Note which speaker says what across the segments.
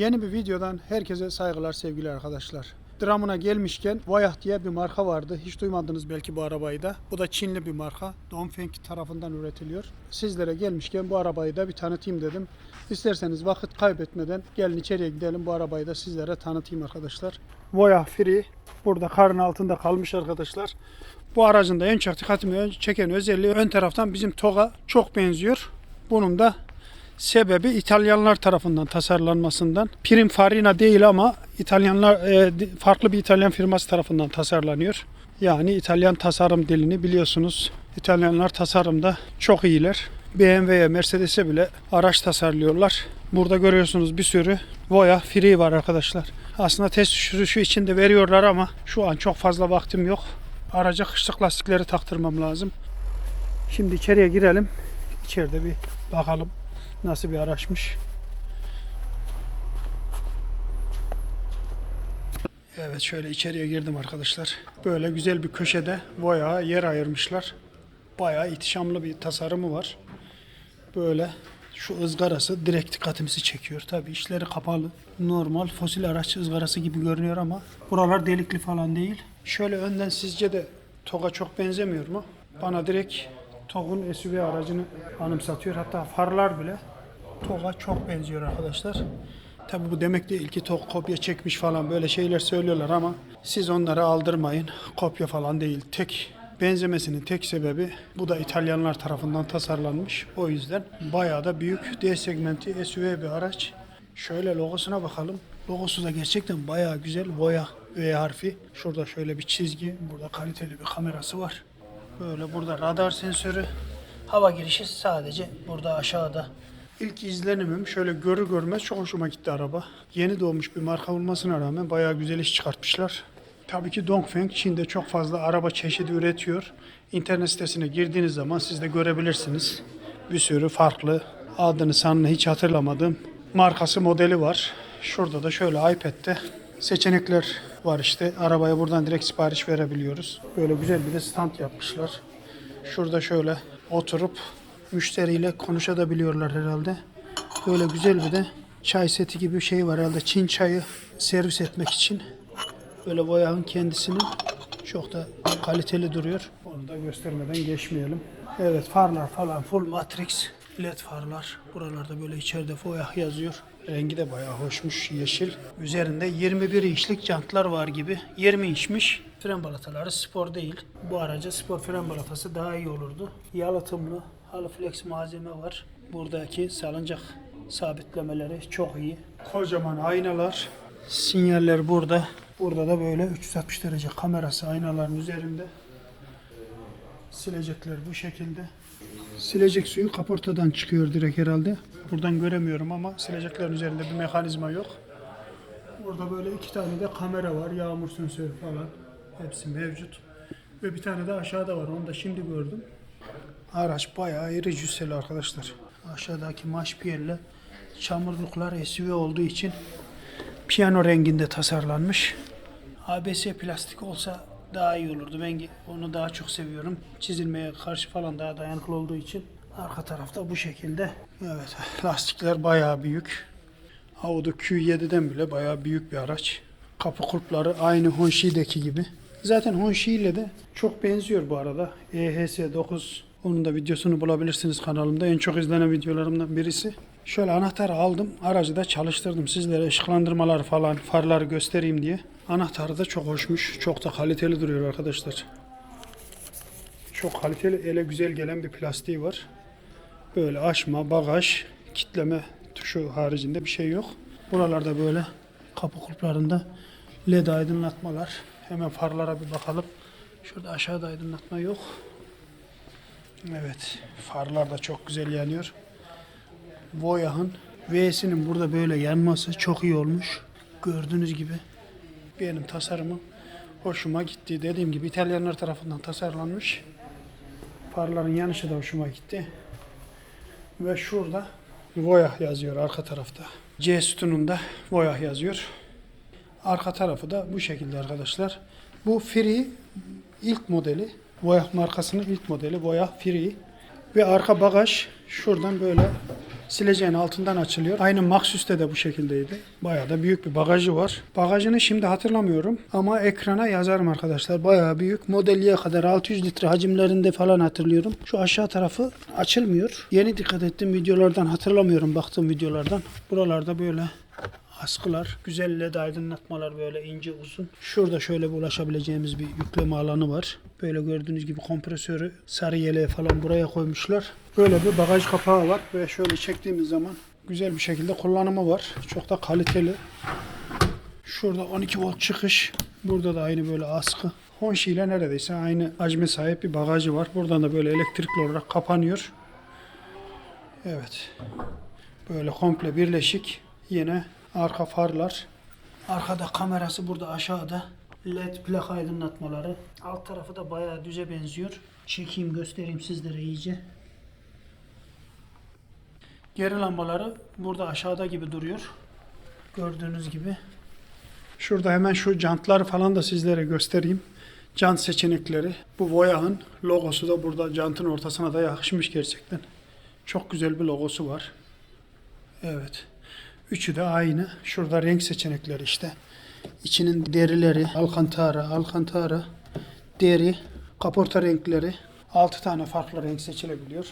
Speaker 1: Yeni bir videodan herkese saygılar sevgili arkadaşlar. Dramına gelmişken Voyah diye bir marka vardı. Hiç duymadınız belki bu arabayı da. Bu da Çinli bir marka. Dongfeng tarafından üretiliyor. Sizlere gelmişken bu arabayı da bir tanıtayım dedim. İsterseniz vakit kaybetmeden gelin içeriye gidelim. Bu arabayı da sizlere tanıtayım arkadaşlar. Voyah Free burada karın altında kalmış arkadaşlar. Bu aracın da en çok dikkatimi çeken özelliği ön taraftan bizim TOG'a çok benziyor. Bunun da Sebebi İtalyanlar tarafından tasarlanmasından. Pininfarina değil ama İtalyanlar e, farklı bir İtalyan firması tarafından tasarlanıyor. Yani İtalyan tasarım dilini biliyorsunuz. İtalyanlar tasarımda çok iyiler. BMW'ye, Mercedes'e bile araç tasarlıyorlar. Burada görüyorsunuz bir sürü Voya Free var arkadaşlar. Aslında test sürüşü için de veriyorlar ama şu an çok fazla vaktim yok. Araca kışlık lastikleri taktırmam lazım. Şimdi içeriye girelim. İçeride bir bakalım nasıl bir araçmış. Evet şöyle içeriye girdim arkadaşlar. Böyle güzel bir köşede Voya'ya yer ayırmışlar. Bayağı ihtişamlı bir tasarımı var. Böyle şu ızgarası direkt dikkatimizi çekiyor. Tabi işleri kapalı. Normal fosil araç ızgarası gibi görünüyor ama buralar delikli falan değil. Şöyle önden sizce de TOG'a çok benzemiyor mu? Bana direkt TOG'un SUV aracını anımsatıyor. Hatta farlar bile TOG'a çok benziyor arkadaşlar. Tabi bu demek değil ki TOG kopya çekmiş falan böyle şeyler söylüyorlar ama siz onları aldırmayın. Kopya falan değil. Tek benzemesinin tek sebebi bu da İtalyanlar tarafından tasarlanmış. O yüzden bayağı da büyük D segmenti SUV bir araç. Şöyle logosuna bakalım. Logosu da gerçekten bayağı güzel. Boya V harfi. Şurada şöyle bir çizgi. Burada kaliteli bir kamerası var. Böyle burada radar sensörü. Hava girişi sadece burada aşağıda. İlk izlenimim şöyle görür görmez çok hoşuma gitti araba. Yeni doğmuş bir marka olmasına rağmen bayağı güzel iş çıkartmışlar. Tabii ki Dongfeng Çin'de çok fazla araba çeşidi üretiyor. İnternet sitesine girdiğiniz zaman siz de görebilirsiniz. Bir sürü farklı adını sanını hiç hatırlamadığım markası modeli var. Şurada da şöyle iPad'de seçenekler var işte. Arabaya buradan direkt sipariş verebiliyoruz. Böyle güzel bir de stand yapmışlar. Şurada şöyle oturup müşteriyle konuşabiliyorlar herhalde. Böyle güzel bir de çay seti gibi bir şey var herhalde. Çin çayı servis etmek için. Böyle boyağın kendisinin çok da kaliteli duruyor. Onu da göstermeden geçmeyelim. Evet farlar falan full matrix led farlar. Buralarda böyle içeride boyah yazıyor. Rengi de bayağı hoşmuş yeşil. Üzerinde 21 inçlik jantlar var gibi. 20 inçmiş. Fren balataları spor değil. Bu araca spor fren balatası daha iyi olurdu. Yalıtımlı Haliflex malzeme var. Buradaki salıncak sabitlemeleri çok iyi. Kocaman aynalar. Sinyaller burada. Burada da böyle 360 derece kamerası aynaların üzerinde. Silecekler bu şekilde. Silecek suyu kaportadan çıkıyor direkt herhalde. Buradan göremiyorum ama sileceklerin üzerinde bir mekanizma yok. Burada böyle iki tane de kamera var. Yağmur sensörü falan. Hepsi mevcut. Ve bir tane de aşağıda var. Onu da şimdi gördüm. Araç bayağı iri cüsseli arkadaşlar. Aşağıdaki maşpiyerle çamurluklar SUV olduğu için piyano renginde tasarlanmış. ABS plastik olsa daha iyi olurdu. Ben onu daha çok seviyorum. Çizilmeye karşı falan daha dayanıklı olduğu için. Arka tarafta bu şekilde. Evet lastikler bayağı büyük. Audi Q7'den bile bayağı büyük bir araç. Kapı kulpları aynı Honshi'deki gibi. Zaten Honshi ile de çok benziyor bu arada. EHS 9 onun da videosunu bulabilirsiniz kanalımda. En çok izlenen videolarımdan birisi. Şöyle anahtarı aldım. Aracı da çalıştırdım. Sizlere ışıklandırmalar falan, farları göstereyim diye. Anahtarı da çok hoşmuş. Çok da kaliteli duruyor arkadaşlar. Çok kaliteli, ele güzel gelen bir plastiği var. Böyle açma, bagaj, kitleme tuşu haricinde bir şey yok. Buralarda böyle kapı kulplarında led aydınlatmalar. Hemen farlara bir bakalım. Şurada aşağıda aydınlatma yok. Evet, farlar da çok güzel yanıyor. Voyah'ın V'sinin burada böyle yanması çok iyi olmuş. Gördüğünüz gibi benim tasarımım hoşuma gitti. Dediğim gibi İtalyanlar tarafından tasarlanmış. Farların yanışı da hoşuma gitti. Ve şurada Voyah yazıyor arka tarafta. C sütununda Voyah yazıyor. Arka tarafı da bu şekilde arkadaşlar. Bu Free ilk modeli. Voyah markasının ilk modeli Voyah Free. Ve arka bagaj şuradan böyle Sileceğin altından açılıyor. Aynı Maxus'te de bu şekildeydi. Bayağı da büyük bir bagajı var. Bagajını şimdi hatırlamıyorum ama ekrana yazarım arkadaşlar. Bayağı büyük. Model Y kadar 600 litre hacimlerinde falan hatırlıyorum. Şu aşağı tarafı açılmıyor. Yeni dikkat ettim videolardan hatırlamıyorum baktığım videolardan. Buralarda böyle askılar, güzel led aydınlatmalar böyle ince uzun. Şurada şöyle bir ulaşabileceğimiz bir yükleme alanı var. Böyle gördüğünüz gibi kompresörü sarı yeleğe falan buraya koymuşlar. Böyle bir bagaj kapağı var ve şöyle çektiğimiz zaman güzel bir şekilde kullanımı var. Çok da kaliteli. Şurada 12 volt çıkış. Burada da aynı böyle askı. Honşi ile neredeyse aynı hacme sahip bir bagajı var. Buradan da böyle elektrikli olarak kapanıyor. Evet. Böyle komple birleşik. Yine arka farlar. Arkada kamerası burada aşağıda. LED plak aydınlatmaları. Alt tarafı da bayağı düze benziyor. Çekeyim göstereyim sizlere iyice. Geri lambaları burada aşağıda gibi duruyor. Gördüğünüz gibi. Şurada hemen şu jantları falan da sizlere göstereyim. Jant seçenekleri. Bu Voyah'ın logosu da burada jantın ortasına da yakışmış gerçekten. Çok güzel bir logosu var. Evet. Üçü de aynı. Şurada renk seçenekleri işte. İçinin derileri, alcantara, alcantara, deri, kaporta renkleri. 6 tane farklı renk seçilebiliyor.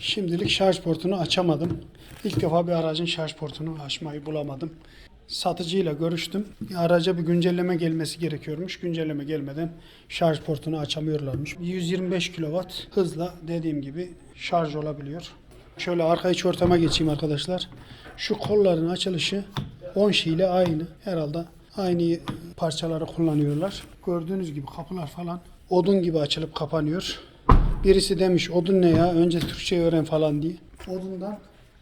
Speaker 1: Şimdilik şarj portunu açamadım. İlk defa bir aracın şarj portunu açmayı bulamadım. Satıcıyla görüştüm. Araca bir güncelleme gelmesi gerekiyormuş. Güncelleme gelmeden şarj portunu açamıyorlarmış. 125 kW hızla dediğim gibi şarj olabiliyor. Şöyle arka iç ortama geçeyim arkadaşlar. Şu kolların açılışı 10 ile aynı. Herhalde aynı parçaları kullanıyorlar. Gördüğünüz gibi kapılar falan odun gibi açılıp kapanıyor. Birisi demiş odun ne ya önce Türkçe öğren falan diye. Odundan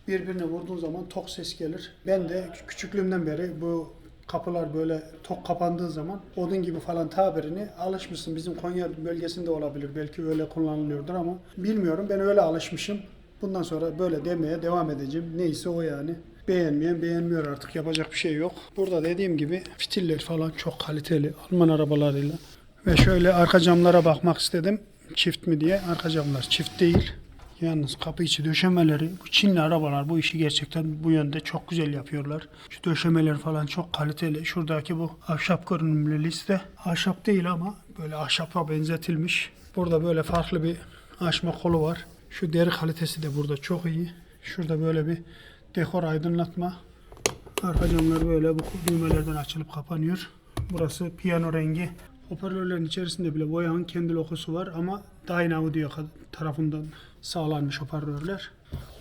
Speaker 1: birbirine vurduğun zaman tok ses gelir. Ben de küçüklüğümden beri bu kapılar böyle tok kapandığı zaman odun gibi falan tabirini alışmışsın. Bizim Konya bölgesinde olabilir. Belki öyle kullanılıyordur ama bilmiyorum. Ben öyle alışmışım. Bundan sonra böyle demeye devam edeceğim. Neyse o yani. Beğenmeyen beğenmiyor artık yapacak bir şey yok. Burada dediğim gibi fitiller falan çok kaliteli Alman arabalarıyla. Ve şöyle arka camlara bakmak istedim. Çift mi diye. Arka camlar çift değil. Yalnız kapı içi döşemeleri, bu Çinli arabalar bu işi gerçekten bu yönde çok güzel yapıyorlar. Şu döşemeler falan çok kaliteli. Şuradaki bu ahşap görünümlü liste. Ahşap değil ama böyle ahşapa benzetilmiş. Burada böyle farklı bir açma kolu var. Şu deri kalitesi de burada çok iyi. Şurada böyle bir dekor aydınlatma. Arka camlar böyle bu düğmelerden açılıp kapanıyor. Burası piyano rengi. Hoparlörlerin içerisinde bile Voyah'ın kendi logosu var ama Dyna Audio tarafından sağlanmış hoparlörler.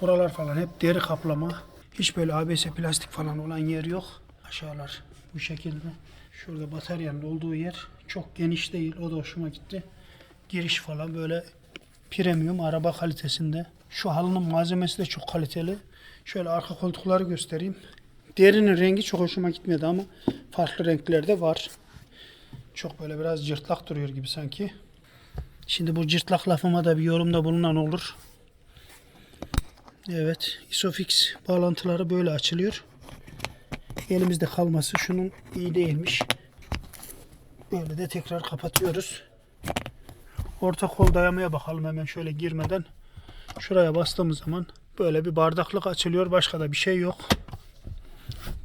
Speaker 1: Buralar falan hep deri kaplama. Hiç böyle ABS plastik falan olan yer yok. Aşağılar bu şekilde. Şurada bataryanın olduğu yer çok geniş değil. O da hoşuma gitti. Giriş falan böyle premium araba kalitesinde. Şu halının malzemesi de çok kaliteli. Şöyle arka koltukları göstereyim. Derinin rengi çok hoşuma gitmedi ama farklı renklerde var. Çok böyle biraz cırtlak duruyor gibi sanki. Şimdi bu cırtlak lafıma da bir yorumda bulunan olur. Evet, Isofix bağlantıları böyle açılıyor. Elimizde kalması şunun iyi değilmiş. Böyle de tekrar kapatıyoruz. Orta kol dayamaya bakalım hemen şöyle girmeden. Şuraya bastığımız zaman böyle bir bardaklık açılıyor. Başka da bir şey yok.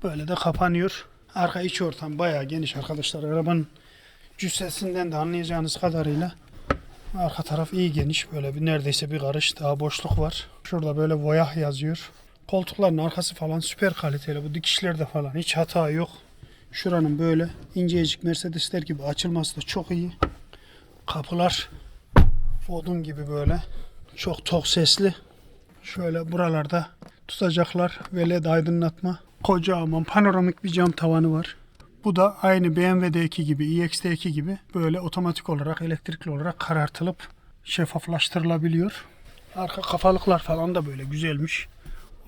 Speaker 1: Böyle de kapanıyor. Arka iç ortam bayağı geniş arkadaşlar. Arabanın cüssesinden de anlayacağınız kadarıyla arka taraf iyi geniş. Böyle bir neredeyse bir karış daha boşluk var. Şurada böyle voyah yazıyor. Koltukların arkası falan süper kaliteli. Bu dikişlerde falan hiç hata yok. Şuranın böyle incecik Mercedesler gibi açılması da çok iyi. Kapılar odun gibi böyle. Çok tok sesli. Şöyle buralarda tutacaklar ve led aydınlatma. Kocaman panoramik bir cam tavanı var. Bu da aynı BMW'deki gibi, iX'deki gibi böyle otomatik olarak, elektrikli olarak karartılıp şeffaflaştırılabiliyor. Arka kafalıklar falan da böyle güzelmiş.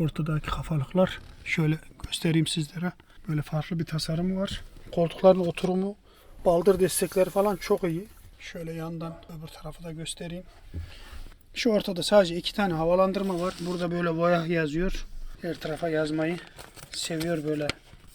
Speaker 1: Ortadaki kafalıklar. Şöyle göstereyim sizlere. Böyle farklı bir tasarımı var. Koltukların oturumu, baldır destekleri falan çok iyi. Şöyle yandan öbür tarafı da göstereyim. Şu ortada sadece iki tane havalandırma var. Burada böyle voyah yazıyor. Her tarafa yazmayı seviyor böyle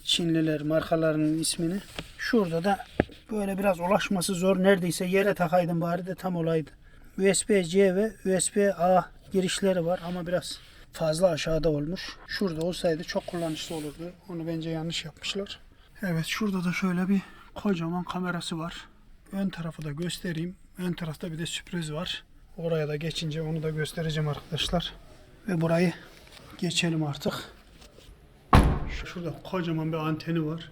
Speaker 1: Çinliler markalarının ismini. Şurada da böyle biraz ulaşması zor. Neredeyse yere takaydım bari de tam olaydı. USB-C ve USB-A girişleri var ama biraz fazla aşağıda olmuş. Şurada olsaydı çok kullanışlı olurdu. Onu bence yanlış yapmışlar. Evet şurada da şöyle bir kocaman kamerası var. Ön tarafı da göstereyim. Ön tarafta bir de sürpriz var. Oraya da geçince onu da göstereceğim arkadaşlar. Ve burayı geçelim artık. Şurada kocaman bir anteni var.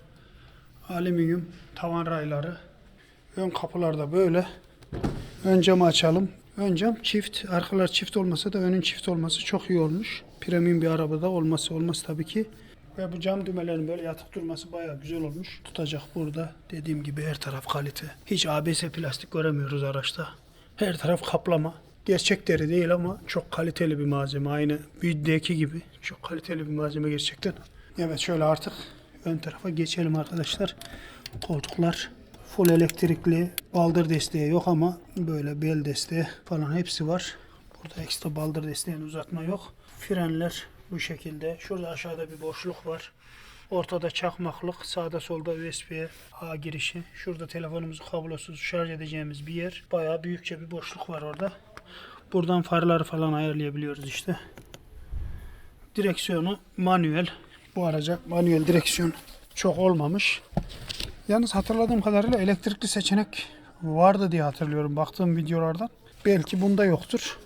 Speaker 1: Alüminyum tavan rayları. Ön kapılarda böyle. Ön camı açalım. Ön cam çift. Arkalar çift olmasa da önün çift olması çok iyi olmuş. Premium bir arabada olması olmaz tabii ki. Ve bu cam düğmelerinin böyle yatık durması bayağı güzel olmuş. Tutacak burada. Dediğim gibi her taraf kalite. Hiç ABS plastik göremiyoruz araçta. Her taraf kaplama. Gerçek deri değil ama çok kaliteli bir malzeme. Aynı büyüdeki gibi. Çok kaliteli bir malzeme gerçekten. Evet şöyle artık ön tarafa geçelim arkadaşlar. Koltuklar full elektrikli. Baldır desteği yok ama böyle bel desteği falan hepsi var. Burada ekstra baldır desteğini uzatma yok. Frenler bu şekilde. Şurada aşağıda bir boşluk var. Ortada çakmaklık, sağda solda USB A girişi. Şurada telefonumuzu kablosuz şarj edeceğimiz bir yer. Bayağı büyükçe bir boşluk var orada. Buradan farları falan ayarlayabiliyoruz işte. Direksiyonu manuel. Bu araca manuel direksiyon çok olmamış. Yalnız hatırladığım kadarıyla elektrikli seçenek vardı diye hatırlıyorum baktığım videolardan. Belki bunda yoktur.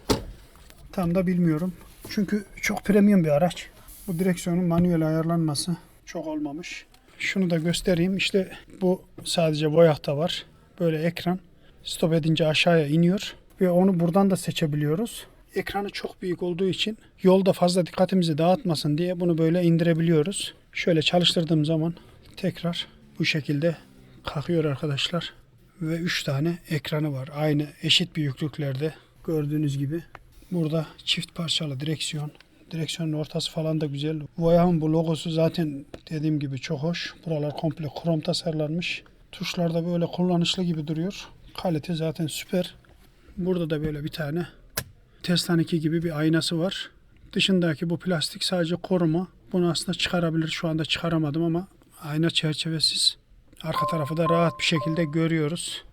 Speaker 1: Tam da bilmiyorum. Çünkü çok premium bir araç. Bu direksiyonun manuel ayarlanması çok olmamış. Şunu da göstereyim. İşte bu sadece boyakta var. Böyle ekran. Stop edince aşağıya iniyor. Ve onu buradan da seçebiliyoruz. Ekranı çok büyük olduğu için yolda fazla dikkatimizi dağıtmasın diye bunu böyle indirebiliyoruz. Şöyle çalıştırdığım zaman tekrar bu şekilde kalkıyor arkadaşlar. Ve 3 tane ekranı var. Aynı eşit büyüklüklerde gördüğünüz gibi. Burada çift parçalı direksiyon. Direksiyonun ortası falan da güzel. Voyah'ın bu logosu zaten dediğim gibi çok hoş. Buralar komple krom tasarlanmış. Tuşlar da böyle kullanışlı gibi duruyor. Kalite zaten süper. Burada da böyle bir tane Tesla'nınki gibi bir aynası var. Dışındaki bu plastik sadece koruma. Bunu aslında çıkarabilir. Şu anda çıkaramadım ama ayna çerçevesiz. Arka tarafı da rahat bir şekilde görüyoruz.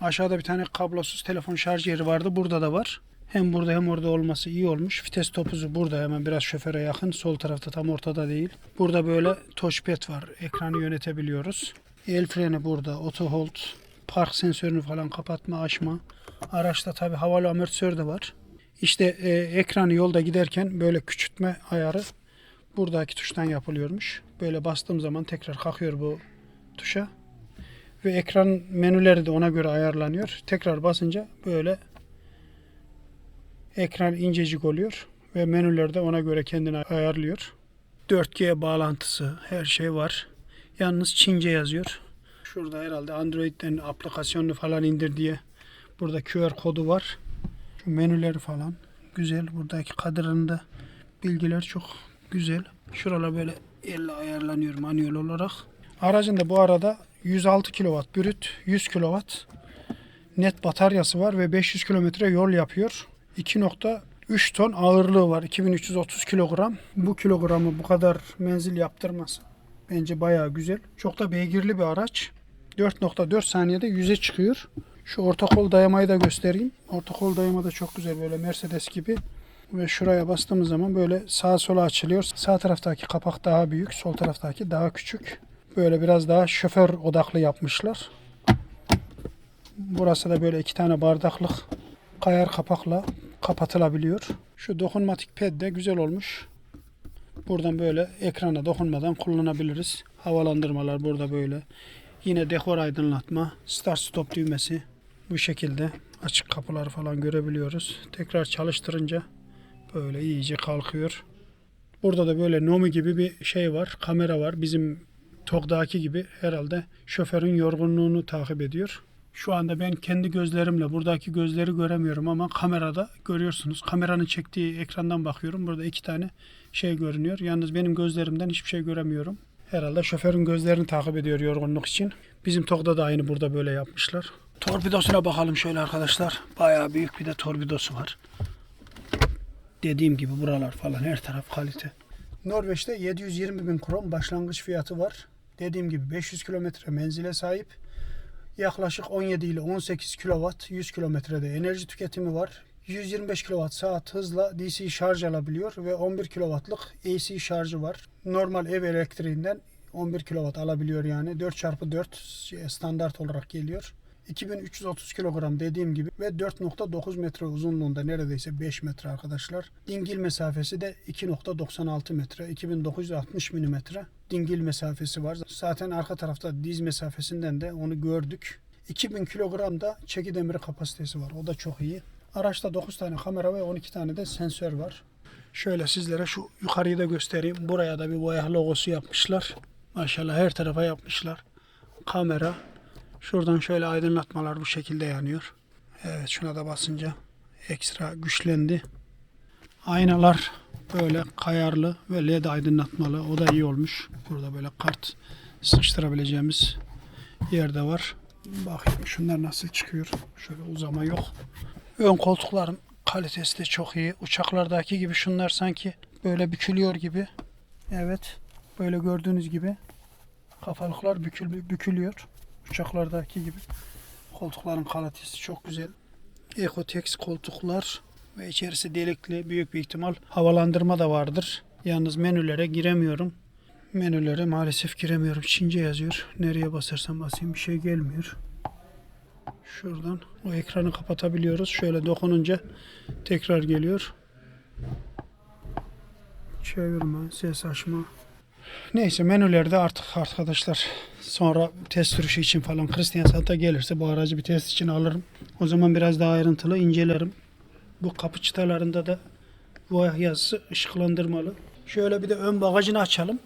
Speaker 1: Aşağıda bir tane kablosuz telefon şarj yeri vardı. Burada da var. Hem burada hem orada olması iyi olmuş. Vites topuzu burada hemen biraz şoföre yakın. Sol tarafta tam ortada değil. Burada böyle touchpad var. Ekranı yönetebiliyoruz. El freni burada. Auto hold. Park sensörünü falan kapatma açma. Araçta tabi havalı amortisör de var. İşte e, ekranı yolda giderken böyle küçültme ayarı buradaki tuştan yapılıyormuş. Böyle bastığım zaman tekrar kalkıyor bu tuşa. Ve ekran menüleri de ona göre ayarlanıyor. Tekrar basınca böyle ekran incecik oluyor ve menüler de ona göre kendini ayarlıyor. 4G bağlantısı her şey var. Yalnız Çince yazıyor. Şurada herhalde Android'den aplikasyonunu falan indir diye burada QR kodu var. Şu menüleri falan güzel. Buradaki kadranında bilgiler çok güzel. Şuralar böyle elle ayarlanıyor manuel olarak. Aracın da bu arada 106 kW brüt, 100 kW net bataryası var ve 500 kilometre yol yapıyor. 2.3 ton ağırlığı var. 2330 kilogram. Bu kilogramı bu kadar menzil yaptırması bence bayağı güzel. Çok da beygirli bir araç. 4.4 saniyede 100'e çıkıyor. Şu orta kol dayamayı da göstereyim. Orta kol dayama da çok güzel böyle Mercedes gibi. Ve şuraya bastığımız zaman böyle sağa sola açılıyor. Sağ taraftaki kapak daha büyük, sol taraftaki daha küçük. Böyle biraz daha şoför odaklı yapmışlar. Burası da böyle iki tane bardaklık kayar kapakla kapatılabiliyor. Şu dokunmatik pad de güzel olmuş. Buradan böyle ekrana dokunmadan kullanabiliriz. Havalandırmalar burada böyle. Yine dekor aydınlatma, start stop düğmesi bu şekilde açık kapılar falan görebiliyoruz. Tekrar çalıştırınca böyle iyice kalkıyor. Burada da böyle Nomi gibi bir şey var. Kamera var. Bizim TOG'daki gibi herhalde şoförün yorgunluğunu takip ediyor. Şu anda ben kendi gözlerimle buradaki gözleri göremiyorum ama kamerada görüyorsunuz. Kameranın çektiği ekrandan bakıyorum. Burada iki tane şey görünüyor. Yalnız benim gözlerimden hiçbir şey göremiyorum. Herhalde şoförün gözlerini takip ediyor yorgunluk için. Bizim TOG'da da aynı burada böyle yapmışlar. Torpidosuna bakalım şöyle arkadaşlar. Bayağı büyük bir de torpidosu var. Dediğim gibi buralar falan her taraf kalite. Norveç'te 720 bin kron başlangıç fiyatı var. Dediğim gibi 500 kilometre menzile sahip. Yaklaşık 17 ile 18 kW 100 kilometrede enerji tüketimi var. 125 kW saat hızla DC şarj alabiliyor ve 11 kW'lık AC şarjı var. Normal ev elektriğinden 11 kW alabiliyor yani 4x4 standart olarak geliyor. 2330 kilogram dediğim gibi ve 4.9 metre uzunluğunda neredeyse 5 metre arkadaşlar. Dingil mesafesi de 2.96 metre 2960 milimetre dingil mesafesi var. Zaten arka tarafta diz mesafesinden de onu gördük. 2000 kilogram da çeki demiri kapasitesi var. O da çok iyi. Araçta 9 tane kamera ve 12 tane de sensör var. Şöyle sizlere şu yukarıyı da göstereyim. Buraya da bir boya logosu yapmışlar. Maşallah her tarafa yapmışlar. Kamera. Şuradan şöyle aydınlatmalar bu şekilde yanıyor. Evet şuna da basınca ekstra güçlendi. Aynalar böyle kayarlı ve led aydınlatmalı. O da iyi olmuş. Burada böyle kart sıkıştırabileceğimiz yerde var. Bakayım şunlar nasıl çıkıyor. Şöyle uzama yok. Ön koltukların kalitesi de çok iyi. Uçaklardaki gibi şunlar sanki böyle bükülüyor gibi. Evet. Böyle gördüğünüz gibi kafalıklar bükül, bükülüyor. Uçaklardaki gibi. Koltukların kalitesi çok güzel. Ecotex koltuklar ve içerisi delikli. Büyük bir ihtimal havalandırma da vardır. Yalnız menülere giremiyorum. Menülere maalesef giremiyorum. Çince yazıyor. Nereye basarsam basayım bir şey gelmiyor. Şuradan o ekranı kapatabiliyoruz. Şöyle dokununca tekrar geliyor. Çevirme, ses açma. Neyse menülerde artık arkadaşlar sonra test sürüşü için falan Christian Santa gelirse bu aracı bir test için alırım. O zaman biraz daha ayrıntılı incelerim. Bu kapı çıtalarında da bu yazısı ışıklandırmalı. Şöyle bir de ön bagajını açalım.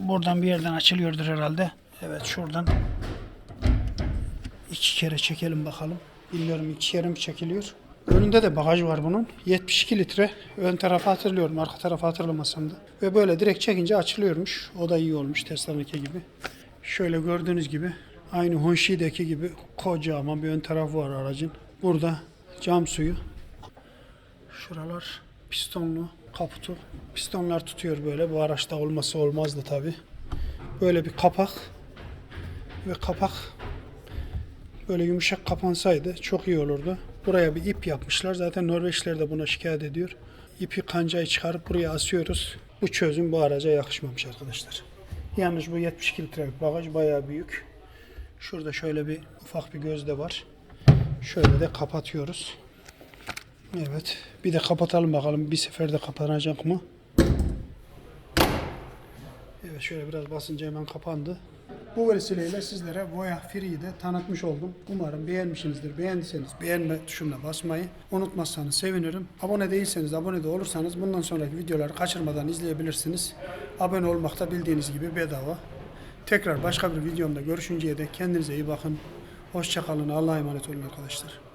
Speaker 1: Buradan bir yerden açılıyordur herhalde. Evet şuradan iki kere çekelim bakalım. Bilmiyorum iki kere mi çekiliyor. Önünde de bagaj var bunun. 72 litre. Ön tarafı hatırlıyorum. Arka tarafı hatırlamasam da. Ve böyle direkt çekince açılıyormuş. O da iyi olmuş Tesla'nınki gibi. Şöyle gördüğünüz gibi aynı Honshi'deki gibi kocaman bir ön tarafı var aracın. Burada cam suyu. Şuralar pistonlu kaputu. Pistonlar tutuyor böyle. Bu araçta olması olmazdı tabi. Böyle bir kapak ve kapak böyle yumuşak kapansaydı çok iyi olurdu. Buraya bir ip yapmışlar. Zaten Norveçliler de buna şikayet ediyor. İpi kancayı çıkarıp buraya asıyoruz. Bu çözüm bu araca yakışmamış arkadaşlar. Yalnız bu 72 litrelik bagaj bayağı büyük. Şurada şöyle bir ufak bir gözde var. Şöyle de kapatıyoruz. Evet. Bir de kapatalım bakalım. Bir seferde kapanacak mı? Evet şöyle biraz basınca hemen kapandı. Bu vesileyle sizlere Voya Free'yi de tanıtmış oldum. Umarım beğenmişsinizdir. Beğendiyseniz beğenme tuşuna basmayı unutmazsanız sevinirim. Abone değilseniz abone de olursanız bundan sonraki videoları kaçırmadan izleyebilirsiniz. Abone olmak da bildiğiniz gibi bedava. Tekrar başka bir videomda görüşünceye dek kendinize iyi bakın. Hoşçakalın. Allah'a emanet olun arkadaşlar.